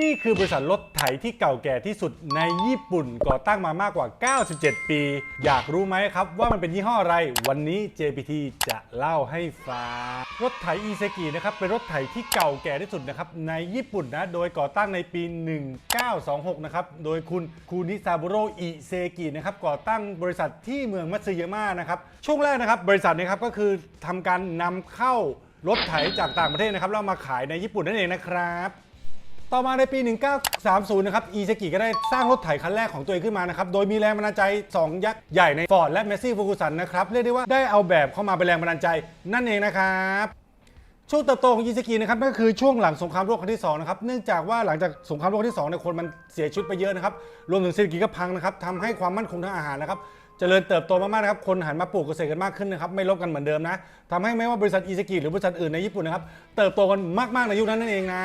นี่คือบริษัทรถไถที่เก่าแก่ที่สุดในญี่ปุ่นก่อตั้งมามากกว่า 97 ปี อยากรู้ไหมครับว่ามันเป็นยี่ห้ออะไร วันนี้ JPT จะเล่าให้ฟัง รถไถอีเซกินะครับเป็นรถไถที่เก่าแก่ที่สุดนะครับในญี่ปุ่นนะ โดยก่อตั้งในปี 1926 นะครับ โดยคุณคูนิซาบุโรอิเซกินะครับก่อตั้งบริษัทที่เมืองมัตสึยามะนะครับ ช่วงแรกนะครับบริษัทนี้ครับก็คือทำการนำเข้ารถไถจากต่างประเทศนะครับแล้วมาขายในญี่ปุ่นนั่นเองนะครับ ต่อมาในปี 1930 นะครับ อีเซกิก็ได้สร้างรถไถคันแรกของตัวเองขึ้นมานะครับ โดยมีแรงบันดาลใจ 2 ยักษ์ใหญ่ในฟอร์ดและเมสซี่ฟูกุสันนะครับ เรียกได้ว่าได้เอาแบบเข้ามาเป็นแรงบันดาลใจนั่นเองนะครับช่วงเติบโตของอีเซกินะครับนั่นก็คือช่วงหลังสงครามโลกครั้งที่2นะครับเนื่องจากว่าหลังจากสงครามโลกครั้งที่2เนี่ยคนมันเสียชีวิตไปเยอะนะครับรวมถึงเศรษฐกิจก็พังนะครับทำให้ความมั่นคงทางอาหารนะครับเจริญเติบโตมากๆนะครับคนหันมาปลูกเกษตรกันมากขึ้นนะครับไม่ลบกันเหมือนเดิมนะทำให้ไม่ว่าบริษัทอีเซกิหรือบริษัทอื่นในญี่ปุ่นนะครับเติบโตกันมากๆในยุคนั้นนั่นเองนะ